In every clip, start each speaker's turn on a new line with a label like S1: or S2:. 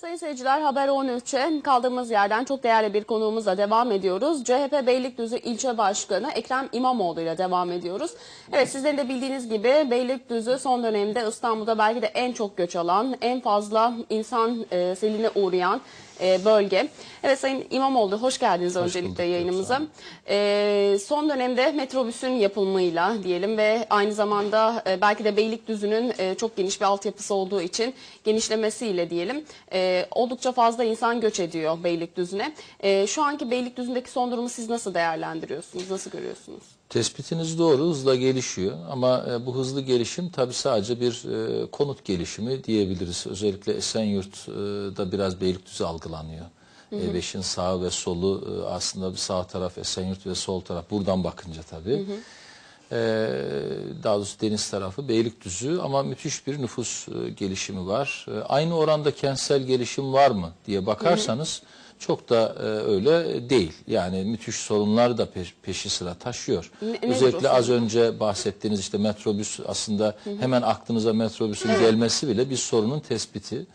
S1: Sayın seyirciler Haber 13'e kaldığımız yerden çok değerli bir konuğumuzla devam ediyoruz. CHP Beylikdüzü İlçe Başkanı Ekrem İmamoğlu ile devam ediyoruz. Evet sizlerin de bildiğiniz gibi Beylikdüzü son dönemde İstanbul'da belki de en çok göç alan, en fazla insan e, seline uğrayan e, bölge. Evet Sayın İmamoğlu hoş geldiniz öncelikle
S2: bulduk,
S1: yayınımıza. E, son dönemde metrobüsün yapılımıyla diyelim ve aynı zamanda e, belki de Beylikdüzü'nün e, çok geniş bir altyapısı olduğu için genişlemesiyle diyelim e, oldukça fazla insan göç ediyor Beylikdüzü'ne. E, şu anki Beylikdüzü'ndeki son durumu siz nasıl değerlendiriyorsunuz, nasıl görüyorsunuz?
S2: Tespitiniz doğru, hızla gelişiyor ama e, bu hızlı gelişim tabii sadece bir e, konut gelişimi diyebiliriz. Özellikle Esenyurt'da biraz Beylikdüzü algılanıyor. E, beşin sağı ve solu aslında bir sağ taraf Esenyurt ve sol taraf buradan bakınca tabii. E, daha doğrusu deniz tarafı Beylikdüzü ama müthiş bir nüfus e, gelişimi var. E, aynı oranda kentsel gelişim var mı diye bakarsanız çok da e, öyle değil. Yani müthiş sorunlar da peş- peşi sıra taşıyor.
S1: Ne-
S2: Özellikle az önce bahsettiğiniz işte metrobüs aslında hemen aklınıza metrobüsün gelmesi bile bir sorunun tespiti.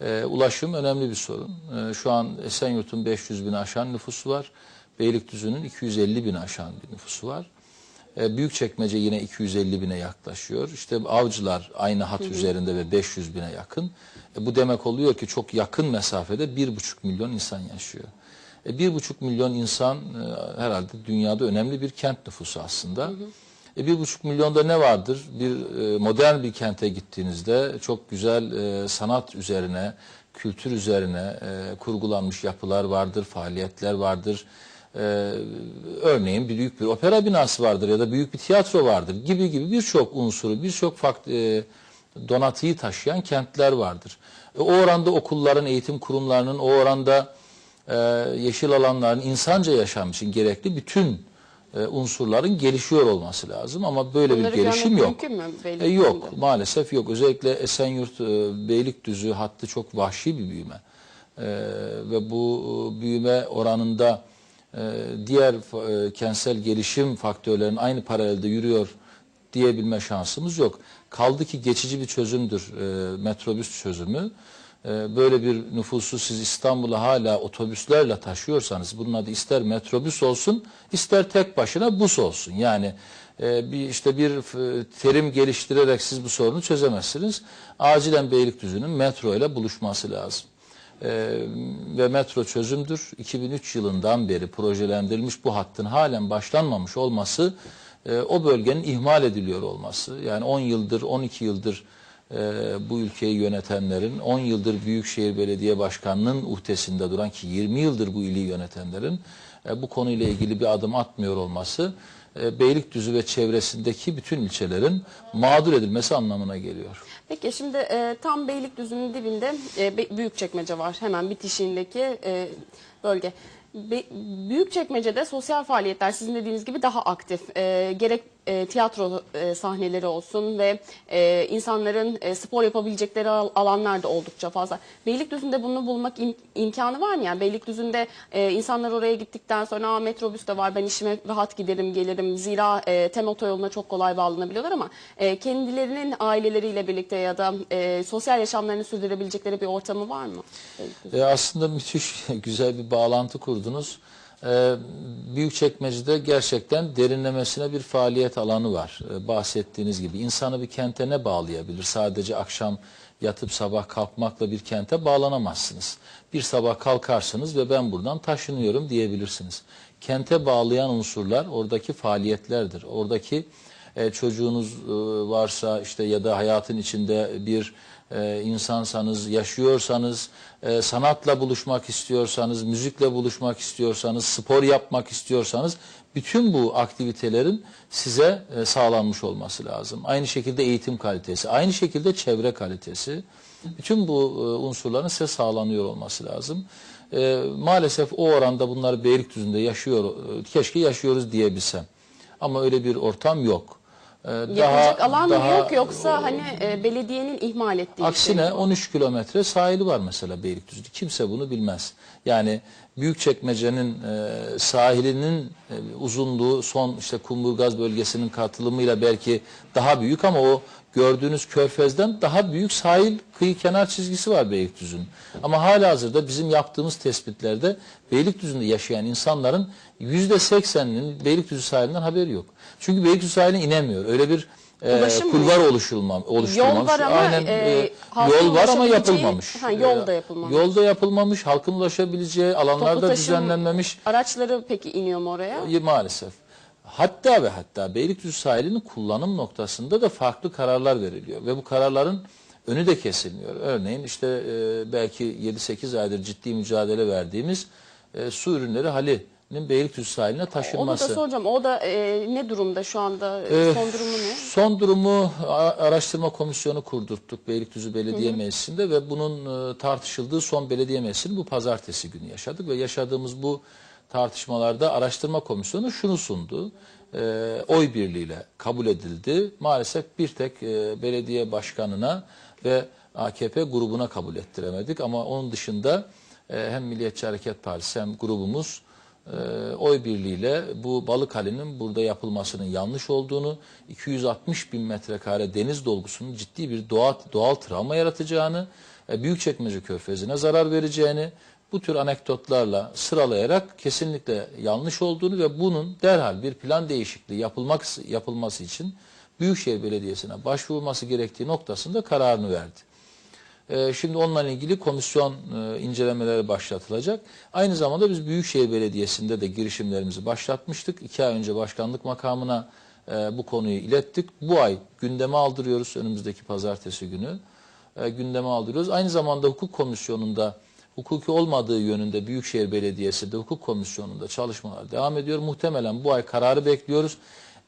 S2: E, ulaşım önemli bir sorun. E, şu an Esenyurt'un 500 bin aşan nüfusu var. Beylikdüzü'nün 250 bin aşan bir nüfusu var. E, Büyükçekmece yine 250 bine yaklaşıyor. İşte avcılar aynı hat üzerinde ve 500 bine yakın. E, bu demek oluyor ki çok yakın mesafede 1,5 milyon insan yaşıyor. E, 1,5 milyon insan e, herhalde dünyada önemli bir kent nüfusu aslında. E, bir buçuk milyonda ne vardır? Bir e, modern bir kente gittiğinizde çok güzel e, sanat üzerine, kültür üzerine e, kurgulanmış yapılar vardır, faaliyetler vardır. E, örneğin büyük bir opera binası vardır ya da büyük bir tiyatro vardır gibi gibi birçok unsuru, birçok e, donatıyı taşıyan kentler vardır. E, o oranda okulların, eğitim kurumlarının, o oranda e, yeşil alanların insanca yaşam için gerekli bütün e, unsurların gelişiyor olması lazım ama böyle
S1: Bunları
S2: bir gelişim yok.
S1: mü
S2: E, yok maalesef yok. Özellikle Esenyurt e, Beylikdüzü hattı çok vahşi bir büyüme. E, ve bu e, büyüme oranında diğer fa- e, kentsel gelişim faktörlerinin aynı paralelde yürüyor diyebilme şansımız yok. Kaldı ki geçici bir çözümdür e, metrobüs çözümü. E, böyle bir nüfusu siz İstanbul'a hala otobüslerle taşıyorsanız bunun adı ister metrobüs olsun ister tek başına bus olsun. Yani bir işte bir terim geliştirerek siz bu sorunu çözemezsiniz. Acilen Beylikdüzü'nün metro ile buluşması lazım. Ee, ve metro çözümdür. 2003 yılından beri projelendirilmiş bu hattın halen başlanmamış olması e, o bölgenin ihmal ediliyor olması. Yani 10 yıldır 12 yıldır e, bu ülkeyi yönetenlerin 10 yıldır Büyükşehir Belediye Başkanı'nın uhdesinde duran ki 20 yıldır bu ili yönetenlerin e, bu konuyla ilgili bir adım atmıyor olması e, Beylikdüzü ve çevresindeki bütün ilçelerin mağdur edilmesi anlamına geliyor.
S1: Peki şimdi e, tam Beylikdüzü'nün dibinde e, Büyükçekmece var. Hemen bitişiğindeki e, bölge. Be- Büyükçekmece'de sosyal faaliyetler sizin dediğiniz gibi daha aktif. E, gerek e, tiyatro e, sahneleri olsun ve e, insanların e, spor yapabilecekleri al- alanlar da oldukça fazla. Beylikdüzü'nde bunu bulmak im- imkanı var mı? Yani Beylikdüzü'nde e, insanlar oraya gittikten sonra metrobüs de var ben işime rahat giderim gelirim. Zira e, tem otoyoluna çok kolay bağlanabiliyorlar ama e, kendilerinin aileleriyle birlikte ya da e, sosyal yaşamlarını sürdürebilecekleri bir ortamı var mı?
S2: E, aslında müthiş güzel bir bağlantı kurdunuz. E, Büyükçekmece'de gerçekten derinlemesine bir faaliyet alanı var. E, bahsettiğiniz gibi insanı bir kente ne bağlayabilir? Sadece akşam yatıp sabah kalkmakla bir kente bağlanamazsınız. Bir sabah kalkarsınız ve ben buradan taşınıyorum diyebilirsiniz. Kente bağlayan unsurlar oradaki faaliyetlerdir. Oradaki e, çocuğunuz e, varsa işte ya da hayatın içinde bir e, insansanız, yaşıyorsanız, sanatla buluşmak istiyorsanız, müzikle buluşmak istiyorsanız, spor yapmak istiyorsanız bütün bu aktivitelerin size sağlanmış olması lazım. Aynı şekilde eğitim kalitesi, aynı şekilde çevre kalitesi. Bütün bu unsurların size sağlanıyor olması lazım. Maalesef o oranda bunları Beylikdüzü'nde yaşıyor, keşke yaşıyoruz diyebilsem. Ama öyle bir ortam yok. E,
S1: Yapılacak alan mı
S2: daha-
S1: yok yoksa hani e, belediyenin ihmal ettiği şey
S2: Aksine
S1: mi?
S2: 13 kilometre sahili var mesela Beylikdüzü'nde. Kimse bunu bilmez. Yani Büyükçekmece'nin e, sahilinin e, uzunluğu son işte Kumburgaz bölgesinin katılımıyla belki daha büyük ama o gördüğünüz körfezden daha büyük sahil kıyı kenar çizgisi var Beylikdüzü'nün. Ama hala hazırda bizim yaptığımız tespitlerde Beylikdüzü'nde yaşayan insanların %80'inin Beylikdüzü sahilinden haberi yok. Çünkü Beylikdüzü sahiline inemiyor. Öyle bir e,
S1: Ulaşım mı?
S2: kulvar oluşturulmam, oluşturulmamış.
S1: Yol var ama,
S2: Aynen,
S1: e,
S2: e, yol var ama yapılmamış.
S1: Ha, yol da
S2: E,
S1: yapılmamış.
S2: Yolda yapılmamış, halkın ulaşabileceği alanlarda düzenlenmemiş.
S1: Araçları peki iniyor mu oraya?
S2: Y- Maalesef. Hatta ve hatta Beylikdüzü sahilinin kullanım noktasında da farklı kararlar veriliyor. Ve bu kararların önü de kesilmiyor. Örneğin işte e, belki 7-8 aydır ciddi mücadele verdiğimiz e, su ürünleri halinin Beylikdüzü sahiline
S1: Onu da
S2: taşınması.
S1: soracağım. O da e, ne durumda şu anda?
S2: Ee,
S1: Son durumu ne?
S2: Son durumu araştırma komisyonu kurdurttuk Beylikdüzü Belediye Meclisi'nde ve bunun e, tartışıldığı son belediye meclisini bu pazartesi günü yaşadık ve yaşadığımız bu tartışmalarda araştırma komisyonu şunu sundu. E, oy birliğiyle kabul edildi. Maalesef bir tek e, belediye başkanına ve AKP grubuna kabul ettiremedik ama onun dışında e, hem Milliyetçi Hareket Partisi hem grubumuz e, oy birliğiyle bu balık halinin burada yapılmasının yanlış olduğunu, 260 bin metrekare deniz dolgusunun ciddi bir doğal, doğal travma yaratacağını, e, Büyükçekmece Körfezi'ne zarar vereceğini, bu tür anekdotlarla sıralayarak kesinlikle yanlış olduğunu ve bunun derhal bir plan değişikliği yapılmak yapılması için Büyükşehir Belediyesi'ne başvurulması gerektiği noktasında kararını verdi. Ee, Şimdi onunla ilgili komisyon e, incelemeleri başlatılacak. Aynı zamanda biz Büyükşehir Belediyesi'nde de girişimlerimizi başlatmıştık. İki ay önce başkanlık makamına e, bu konuyu ilettik. Bu ay gündeme aldırıyoruz önümüzdeki pazartesi günü. E, Gündeme aldırıyoruz. Aynı zamanda hukuk komisyonunda hukuki olmadığı yönünde Büyükşehir Belediyesi de hukuk komisyonunda çalışmalar devam ediyor. Muhtemelen bu ay kararı bekliyoruz.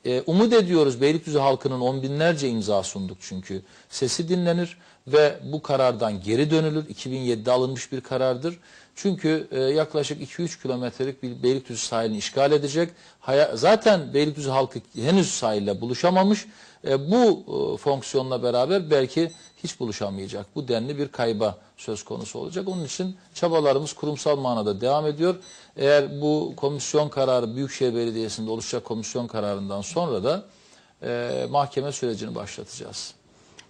S2: E, umut ediyoruz Beylikdüzü halkının on binlerce imza sunduk çünkü. Sesi dinlenir ve bu karardan geri dönülür. 2007'de alınmış bir karardır. Çünkü e, yaklaşık 2-3 kilometrelik bir Beylikdüzü sahilini işgal edecek. Haya- zaten Beylikdüzü halkı henüz sahille buluşamamış. E, bu e, fonksiyonla beraber belki hiç buluşamayacak. Bu denli bir kayba söz konusu olacak. Onun için çabalarımız kurumsal manada devam ediyor. Eğer bu komisyon kararı Büyükşehir Belediyesi'nde oluşacak komisyon kararından sonra da e, mahkeme sürecini başlatacağız.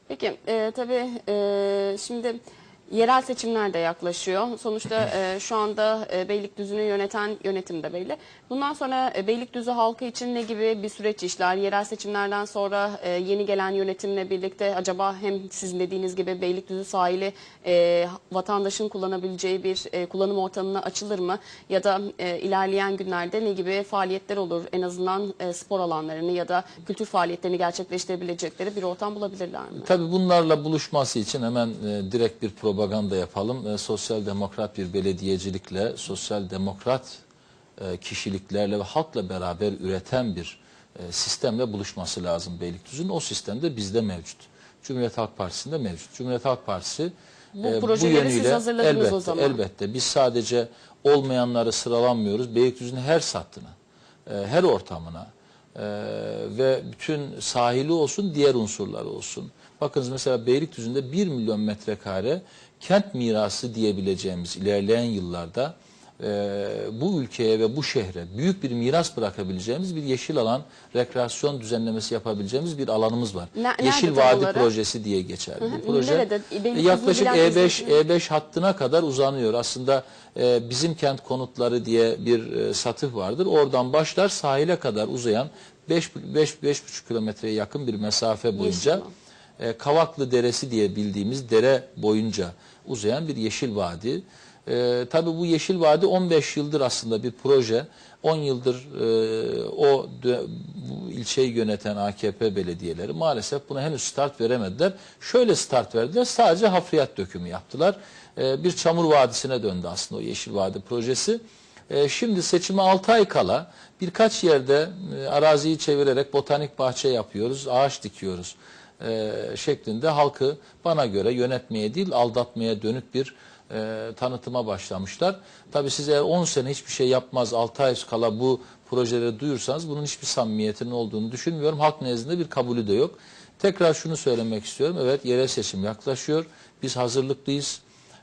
S1: Peki e, tabii e, şimdi yerel seçimler de yaklaşıyor. Sonuçta e, şu anda e, Beylikdüzü'nü yöneten yönetim de belli. Bundan sonra e, Beylikdüzü halkı için ne gibi bir süreç işler? Yerel seçimlerden sonra e, yeni gelen yönetimle birlikte acaba hem sizin dediğiniz gibi Beylikdüzü sahili e, vatandaşın kullanabileceği bir e, kullanım ortamına açılır mı? Ya da e, ilerleyen günlerde ne gibi faaliyetler olur? En azından e, spor alanlarını ya da kültür faaliyetlerini gerçekleştirebilecekleri bir ortam bulabilirler mi?
S2: Tabii bunlarla buluşması için hemen e, direkt bir propaganda yapalım. E, sosyal demokrat bir belediyecilikle, sosyal demokrat e, kişiliklerle ve halkla beraber üreten bir e, sistemle buluşması lazım Beylikdüzü'nün. O sistem de bizde mevcut. Cumhuriyet Halk Partisi'nde mevcut. Cumhuriyet Halk Partisi
S1: Bu projeleri siz hazırladınız
S2: elbette,
S1: o zaman.
S2: Elbette. Biz sadece olmayanları sıralanmıyoruz. Beylikdüzü'nün her sattığına, e, her ortamına e, ve bütün sahili olsun, diğer unsurları olsun. Bakınız mesela Beylikdüzü'nde 1 milyon metrekare kent mirası diyebileceğimiz ilerleyen yıllarda e, bu ülkeye ve bu şehre büyük bir miras bırakabileceğimiz bir yeşil alan, rekreasyon düzenlemesi yapabileceğimiz bir alanımız var.
S1: Ne-
S2: yeşil Vadi
S1: olarak?
S2: projesi diye geçer.
S1: hı.
S2: Bu proje
S1: Nerede? Beylikdüzü'nü
S2: yaklaşık
S1: bilen
S2: E5
S1: izleyiciler-
S2: E5 hattına kadar uzanıyor. Aslında e, bizim kent konutları diye bir e, satıh vardır. Oradan başlar sahile kadar uzayan 5 5,5 kilometreye yakın bir mesafe boyunca
S1: alan.
S2: E, Kavaklı Deresi diye bildiğimiz dere boyunca uzayan bir yeşil vadi. E, tabii bu yeşil vadi 15 yıldır aslında bir proje. 10 yıldır e, o bu ilçeyi yöneten AKP belediyeleri maalesef buna henüz start veremediler. Şöyle start verdiler. Sadece hafriyat dökümü yaptılar. E, bir çamur vadisine döndü aslında o yeşil vadi projesi. E, şimdi seçime 6 ay kala birkaç yerde e, araziyi çevirerek botanik bahçe yapıyoruz, ağaç dikiyoruz e, şeklinde halkı bana göre yönetmeye değil aldatmaya dönük bir e, tanıtıma başlamışlar. Tabii siz eğer 10 sene hiçbir şey yapmaz 6 ay kala bu projeleri duyursanız bunun hiçbir samimiyetinin olduğunu düşünmüyorum. Halk nezdinde bir kabulü de yok. Tekrar şunu söylemek istiyorum. Evet yerel seçim yaklaşıyor. Biz hazırlıklıyız.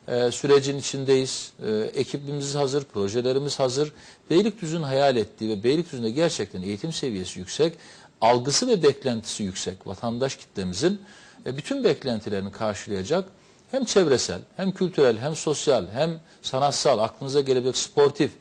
S2: Ee, sürecin içindeyiz. Ee, ekibimiz hazır, projelerimiz hazır. Beylikdüzü'nün hayal ettiği ve Beylikdüzü'nde gerçekten eğitim seviyesi yüksek, algısı ve beklentisi yüksek vatandaş kitlemizin e, bütün beklentilerini karşılayacak hem çevresel, hem kültürel, hem sosyal, hem sanatsal, aklınıza gelebilecek sportif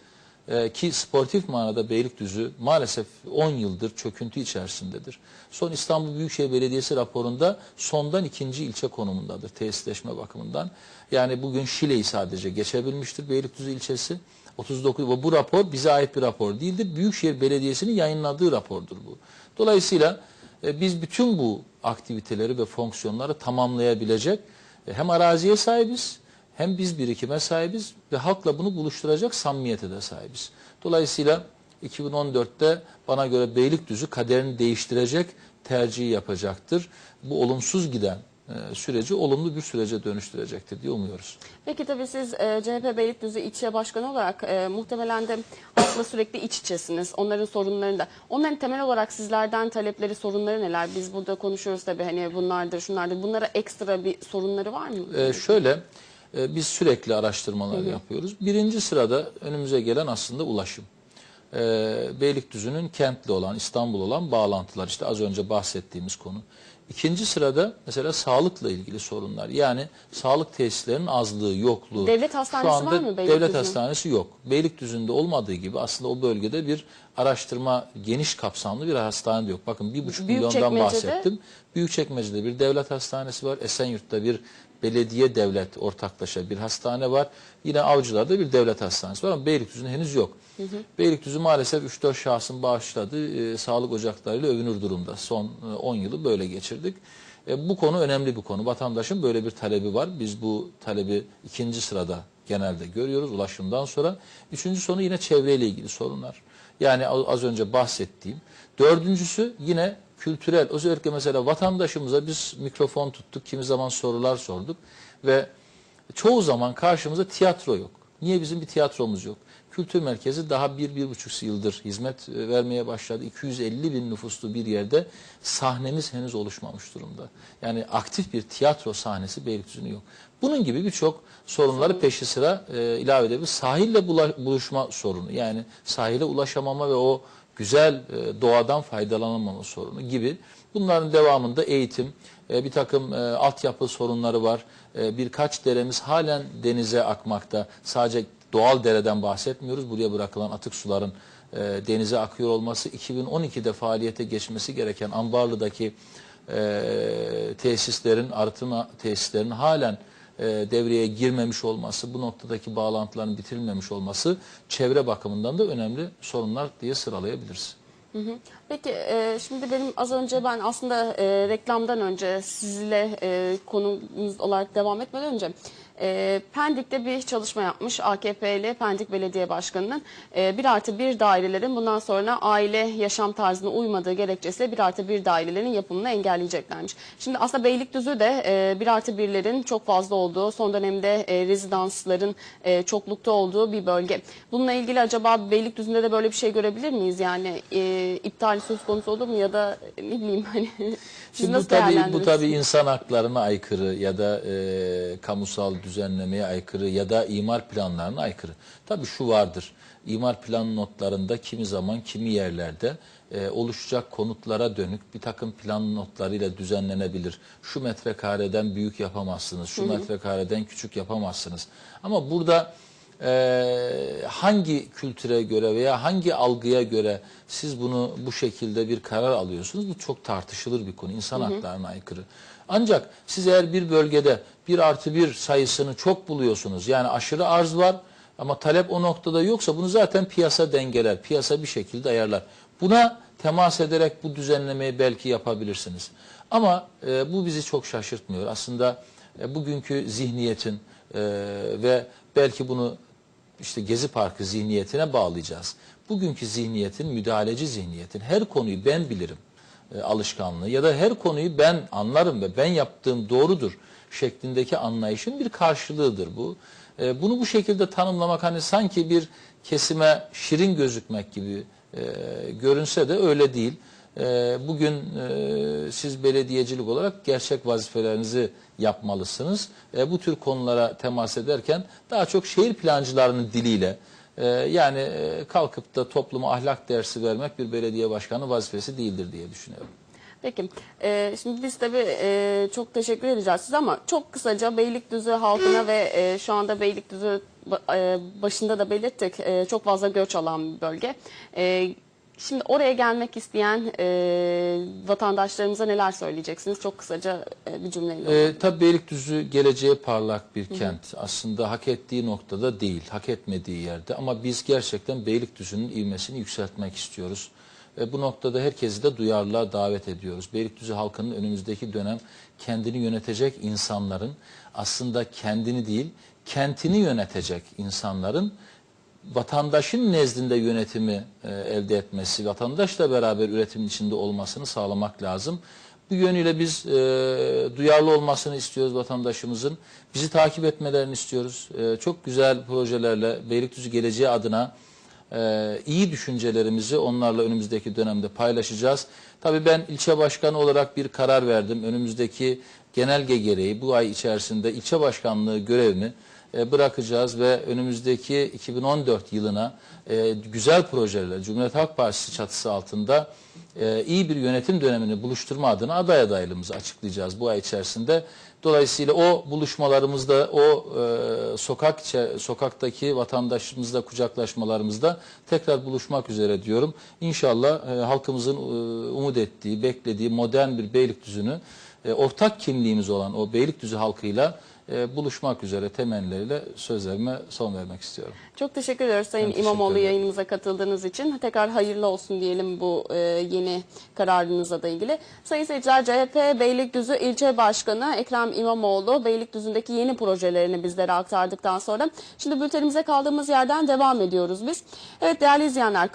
S2: e, ki sportif manada Beylikdüzü maalesef 10 yıldır çöküntü içerisindedir. Son İstanbul Büyükşehir Belediyesi raporunda sondan ikinci ilçe konumundadır tesisleşme bakımından. Yani bugün Şile'yi sadece geçebilmiştir Beylikdüzü ilçesi. 39 ve bu rapor bize ait bir rapor değildir. Büyükşehir Belediyesi'nin yayınladığı rapordur bu. Dolayısıyla e, biz bütün bu aktiviteleri ve fonksiyonları tamamlayabilecek e, hem araziye sahibiz hem biz birikime sahibiz ve halkla bunu buluşturacak samimiyete de sahibiz. Dolayısıyla 2014'te bana göre Beylikdüzü kaderini değiştirecek tercihi yapacaktır. Bu olumsuz giden süreci olumlu bir sürece dönüştürecektir diye umuyoruz.
S1: Peki tabii siz e, CHP Beylikdüzü İlçe Başkanı olarak e, muhtemelen de halkla sürekli iç içesiniz. Onların sorunlarını da. Onların temel olarak sizlerden talepleri, sorunları neler? Biz burada konuşuyoruz tabii hani bunlardır, şunlardır. Bunlara ekstra bir sorunları var mı?
S2: Ee, şöyle, e, biz sürekli araştırmalar yapıyoruz. Birinci sırada önümüze gelen aslında ulaşım. Ee, Beylikdüzü'nün kentli olan, İstanbul olan bağlantılar. işte az önce bahsettiğimiz konu. İkinci sırada mesela sağlıkla ilgili sorunlar. Yani sağlık tesislerinin azlığı, yokluğu.
S1: Devlet hastanesi
S2: Şu anda
S1: var mı
S2: Devlet
S1: Beylikdüzü'nün?
S2: hastanesi yok. Beylikdüzü'nde olmadığı gibi aslında o bölgede bir araştırma, geniş kapsamlı bir hastane de yok. Bakın bir buçuk milyondan
S1: Büyükçekmece'de-
S2: bahsettim. Büyükçekmece'de bir devlet hastanesi var. Esenyurt'ta bir belediye devlet ortaklaşa bir hastane var. Yine Avcılar'da bir devlet hastanesi var ama Beylikdüzü'nde henüz yok. Beylikdüzü maalesef 3-4 şahsın bağışladığı e, sağlık ocaklarıyla övünür durumda. Son e, 10 yılı böyle geçirdik. E, bu konu önemli bir konu. Vatandaşın böyle bir talebi var. Biz bu talebi ikinci sırada genelde görüyoruz ulaşımdan sonra. Üçüncü sonu yine çevreyle ilgili sorunlar. Yani az önce bahsettiğim. Dördüncüsü yine kültürel. Özellikle mesela vatandaşımıza biz mikrofon tuttuk, kimi zaman sorular sorduk ve çoğu zaman karşımıza tiyatro yok. Niye bizim bir tiyatromuz yok? Kültür merkezi daha bir, bir buçuk yıldır hizmet e, vermeye başladı. 250 bin nüfuslu bir yerde sahnemiz henüz oluşmamış durumda. Yani aktif bir tiyatro sahnesi Beylikdüzü'nün yok. Bunun gibi birçok sorunları peşi sıra e, ilave edebiliriz. Sahille buluşma sorunu yani sahile ulaşamama ve o güzel e, doğadan faydalanamama sorunu gibi. Bunların devamında eğitim, e, bir takım e, altyapı sorunları var. Birkaç deremiz halen denize akmakta. Sadece doğal dereden bahsetmiyoruz. Buraya bırakılan atık suların denize akıyor olması, 2012'de faaliyete geçmesi gereken Ambarlı'daki tesislerin, arıtma tesislerinin halen e, devreye girmemiş olması, bu noktadaki bağlantıların bitirilmemiş olması çevre bakımından da önemli sorunlar diye sıralayabiliriz.
S1: Peki e, şimdi benim az önce ben aslında e, reklamdan önce sizle konumuz olarak devam etmeden önce e, Pendik'te bir çalışma yapmış AKP'li Pendik Belediye Başkanı'nın e, 1 artı 1 dairelerin bundan sonra aile yaşam tarzına uymadığı gerekçesiyle 1 artı 1 dairelerin yapımını engelleyeceklermiş. Şimdi aslında Beylikdüzü de e, 1 artı 1'lerin çok fazla olduğu son dönemde e, rezidansların e, çoklukta olduğu bir bölge. Bununla ilgili acaba Beylikdüzü'nde de böyle bir şey görebilir miyiz? Yani e, iptal söz konusu olur mu ya da e, ne bileyim hani siz
S2: Şimdi bu tabii, bu tabii insan haklarına aykırı ya da e, kamusal düzenlemeye aykırı ya da imar planlarına aykırı. Tabii şu vardır. İmar plan notlarında kimi zaman kimi yerlerde e, oluşacak konutlara dönük bir takım plan notlarıyla düzenlenebilir. Şu metrekareden büyük yapamazsınız, şu metrekareden küçük yapamazsınız. Ama burada e, hangi kültüre göre veya hangi algıya göre siz bunu bu şekilde bir karar alıyorsunuz? Bu çok tartışılır bir konu. İnsan haklarına aykırı. Ancak siz eğer bir bölgede bir artı bir sayısını çok buluyorsunuz. Yani aşırı arz var ama talep o noktada yoksa bunu zaten piyasa dengeler. Piyasa bir şekilde ayarlar. Buna temas ederek bu düzenlemeyi belki yapabilirsiniz. Ama e, bu bizi çok şaşırtmıyor. Aslında e, bugünkü zihniyetin e, ve belki bunu işte Gezi Parkı zihniyetine bağlayacağız. Bugünkü zihniyetin, müdahaleci zihniyetin her konuyu ben bilirim e, alışkanlığı ya da her konuyu ben anlarım ve ben yaptığım doğrudur şeklindeki anlayışın bir karşılığıdır bu. E, bunu bu şekilde tanımlamak hani sanki bir kesime şirin gözükmek gibi e, görünse de öyle değil. E, bugün e, siz belediyecilik olarak gerçek vazifelerinizi yapmalısınız. E, bu tür konulara temas ederken daha çok şehir plancılarının diliyle e, yani e, kalkıp da topluma ahlak dersi vermek bir belediye başkanı vazifesi değildir diye düşünüyorum.
S1: Peki. Ee, şimdi biz tabii çok teşekkür edeceğiz size ama çok kısaca Beylikdüzü halkına ve şu anda Beylikdüzü e, başında da belirttik çok fazla göç alan bir bölge. E, şimdi oraya gelmek isteyen e, vatandaşlarımıza neler söyleyeceksiniz? Çok kısaca e, bir cümleyle.
S2: Ee, tabii Beylikdüzü geleceğe parlak bir kent. Aslında hak ettiği noktada değil, hak etmediği yerde. Ama biz gerçekten Beylikdüzü'nün ivmesini yükseltmek istiyoruz. Ve bu noktada herkesi de duyarlılığa davet ediyoruz. Beylikdüzü halkının önümüzdeki dönem kendini yönetecek insanların aslında kendini değil, kentini yönetecek insanların vatandaşın nezdinde yönetimi e, elde etmesi, vatandaşla beraber üretimin içinde olmasını sağlamak lazım. Bu yönüyle biz e, duyarlı olmasını istiyoruz vatandaşımızın. Bizi takip etmelerini istiyoruz. E, çok güzel projelerle Beylikdüzü geleceği adına e, iyi düşüncelerimizi onlarla önümüzdeki dönemde paylaşacağız. Tabii ben ilçe başkanı olarak bir karar verdim. Önümüzdeki genelge gereği bu ay içerisinde ilçe başkanlığı görevini e, bırakacağız ve önümüzdeki 2014 yılına e, güzel projelerle Cumhuriyet Halk Partisi çatısı altında e, iyi bir yönetim dönemini buluşturma adına aday adaylığımızı açıklayacağız bu ay içerisinde. Dolayısıyla o buluşmalarımızda, o e, sokak sokaktaki vatandaşımızla kucaklaşmalarımızda tekrar buluşmak üzere diyorum. İnşallah e, halkımızın e, umut ettiği, beklediği modern bir Beylikdüzü'nü e, ortak kimliğimiz olan o Beylikdüzü halkıyla e, buluşmak üzere temelleriyle sözlerime son vermek istiyorum.
S1: Çok teşekkür ediyoruz Sayın
S2: Ben
S1: İmamoğlu yayınımıza katıldığınız için. Tekrar hayırlı olsun diyelim bu e, yeni kararınızla da ilgili. Sayın seyirciler CHP Beylikdüzü İlçe Başkanı Ekrem İmamoğlu Beylikdüzü'ndeki yeni projelerini bizlere aktardıktan sonra şimdi bültenimize kaldığımız yerden devam ediyoruz biz. Evet değerli izleyenler